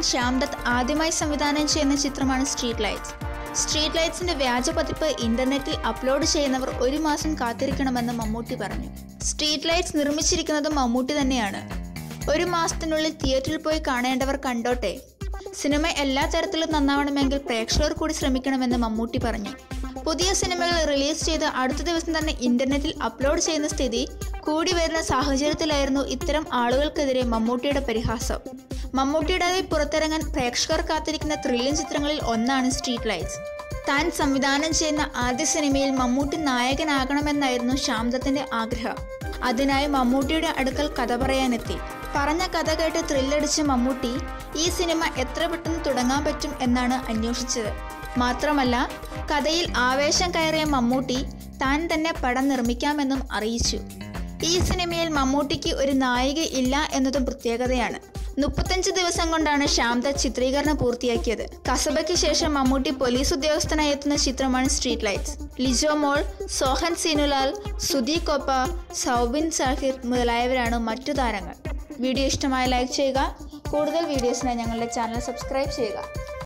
ശ്യാംദത്ത് ആദ്യമായി സംവിധാനം ചെയ്യുന്ന ചിത്രമാണ് സ്ട്രീറ്റ് ലൈറ്റ്സ്. സ്ട്രീറ്റ് ലൈറ്റ്സിന്റെ വ്യാജ പതിപ്പ് ഇന്റർനെറ്റിൽ അപ്ലോഡ് ചെയ്യുന്നവർ ഒരു മാസം കാത്തിരിക്കണമെന്ന് മമ്മൂട്ടി പറഞ്ഞു. സ്ട്രീറ്റ് ലൈറ്റ്സ് നിർമ്മിച്ചിരിക്കുന്നത് മമ്മൂട്ടി തന്നെയാണ്. ഒരു മാസത്തിനുള്ളിൽ തിയേറ്ററിൽ പോയി കാണേണ്ടവർ കണ്ടോട്ടെ. സിനിമ എല്ലാ തരത്തിലും നന്നാവണമെങ്കിൽ പ്രേക്ഷകർ കൂടി ശ്രമിക്കണമെന്ന് മമ്മൂട്ടി പറഞ്ഞു. പുതിയ സിനിമകൾ റിലീസ് ചെയ്ത് അടുത്ത ദിവസം തന്നെ ഇന്റർനെറ്റിൽ അപ്ലോഡ് ചെയ്യുന്ന സ്ഥിതി കൂടി വരുന്ന സാഹചര്യത്തിലായിരുന്നു ഇത്തരം ആളുകൾക്കെതിരെ മമ്മൂട്ടിയുടെ പരിഹാസം. മമ്മൂട്ടിയുടേതായി പുറത്തിറങ്ങാൻ പ്രേക്ഷകർ കാത്തിരിക്കുന്ന ത്രില്ലിംഗ് ചിത്രങ്ങളിൽ ഒന്നാണ് സ്ട്രീറ്റ് ലൈറ്റ്സ് താൻ സംവിധാനം ചെയ്യുന്ന ആദ്യ സിനിമയിൽ മമ്മൂട്ടി നായകനാകണമെന്നായിരുന്നു ശ്യാംദത്തിന്റെ ആഗ്രഹം. അതിനായി മമ്മൂട്ടിയുടെ അടുക്കൽ കഥ പറയാനെത്തി. പറഞ്ഞ കഥ കേട്ട് ത്രില്ലടിച്ച മമ്മൂട്ടി ഈ സിനിമ എത്ര പെട്ടെന്ന് തുടങ്ങാൻ പറ്റും എന്നാണ് അന്വേഷിച്ചത്. മാത്രമല്ല കഥയിൽ ആവേശം കയറിയ മമ്മൂട്ടി താൻ തന്നെ പടം നിർമ്മിക്കാമെന്നും അറിയിച്ചു. ഈ സിനിമയിൽ മമ്മൂട്ടിക്ക് ഒരു നായിക ഇല്ല എന്നതും പ്രത്യേകതയാണ്. മുപ്പത്തഞ്ച് ദിവസം കൊണ്ടാണ് ശാന്ത ചിത്രീകരണം പൂർത്തിയാക്കിയത്. കസബയ്ക്ക് ശേഷം മമ്മൂട്ടി പോലീസ് ഉദ്യോഗസ്ഥനായി എത്തുന്ന ചിത്രമാണ് സ്ട്രീറ്റ് ലൈറ്റ്സ് ലിജോ മോൾ സോഹൻ സീനുലാൽ സുധി കൊപ്പ സൗബിൻ സാഹിർ മുതലായവരാണ് മറ്റു താരങ്ങൾ. വീഡിയോ ഇഷ്ടമായ ലൈക്ക് ചെയ്യുക. കൂടുതൽ വീഡിയോസിനായി ഞങ്ങളുടെ ചാനൽ സബ്സ്ക്രൈബ് ചെയ്യുക.